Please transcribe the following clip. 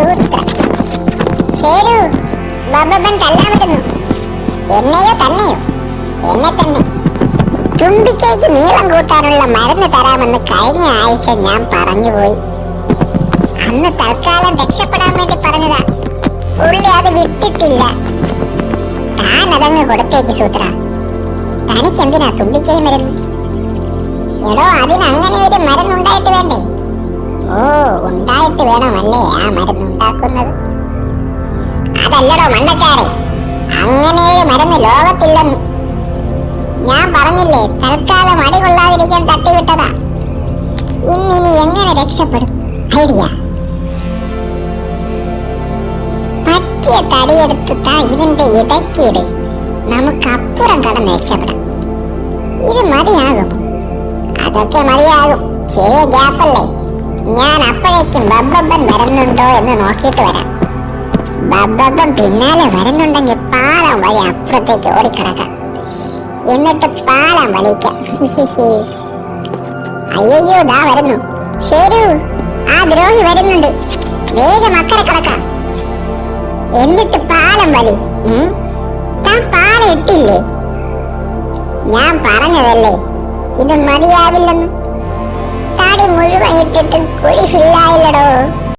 സൂത്രം ശരു. ബബബൻ തല്ലാൻ വരുന്നു എന്നെയോ തന്നെയോ? എന്നെ തന്നെ. തുമ്പിക്കൈക്ക് നീളം കൂട്ടാനുള്ള മരുന്ന് തരാമെന്ന് കഴിഞ്ഞ ആഴ്ച ഞാൻ പറഞ്ഞുപോയി. അന്ന് തൽക്കാലം രക്ഷപ്പെടാൻ വേണ്ടി പറഞ്ഞതാ. പുള്ളി അത് വിട്ടിട്ടില്ല. താൻ അതങ്ങ് കൊടുത്തേക്ക് സൂത്ര. തനിക്ക് എന്തിനാ തുമ്പിക്കൈ മരുന്ന് എടോ അതിന് അങ്ങനെ ഒരു മരുന്നുണ്ടായിട്ട് വേണ്ടേ? ഉണ്ടായിട്ട് വേണമല്ലേ ആ മരുന്ന് ഉണ്ടാക്കുന്നത്? അതല്ലടോ മണ്ടക്കാരെ അങ്ങനെ ഒരു മരുന്ന് ലോകത്തില്ലെന്ന്. ഞാൻ പറഞ്ഞില്ലേ തൽക്കാലം അടി കൊള്ളാതിരിക്കാൻ തട്ടിവിട്ടതാ. ഇന്നിനി എങ്ങനെ രക്ഷപ്പെടും? ഐഡിയ. പറ്റിയ തടിയെടുത്ത് ഇതിന്റെ ഇടയ്ക്കിട് നമുക്ക് അപ്പുറം കടന്ന് രക്ഷപ്പെടാം. ഇത് മതിയാകും. അതൊക്കെ മതിയാകും. ചെറിയ ഗ്യാപ്പല്ലേ? ഞാൻ അപ്പോഴേക്കും ബബ്ബൻ വരുന്നുണ്ടോ എന്ന് നോക്കിയിട്ട് വരാം. ബബ്ബൻ പിന്നാലെ വരുന്നുണ്ടെങ്കിൽ പാലം വഴി അപ്പുറത്തേക്ക് ഓടിക്കിടക്കാം. എന്നിട്ട് പാലം വലിക്കാം. അയ്യോ ദാ വരുന്നു. ശരി ആ ദ്രോഹി വരുന്നുണ്ട്. വേഗം അക്കരെ കിടക്കാം. എന്നിട്ട് പാലം വലി? താൻ പാലം ഇട്ടില്ലേ? ഞാൻ പറഞ്ഞതല്ലേ ഇത് മതിയാവില്ലെന്ന്. தாடி முழுவன் இட்டுட்டு குழி ஃபில்லாயில்லடோ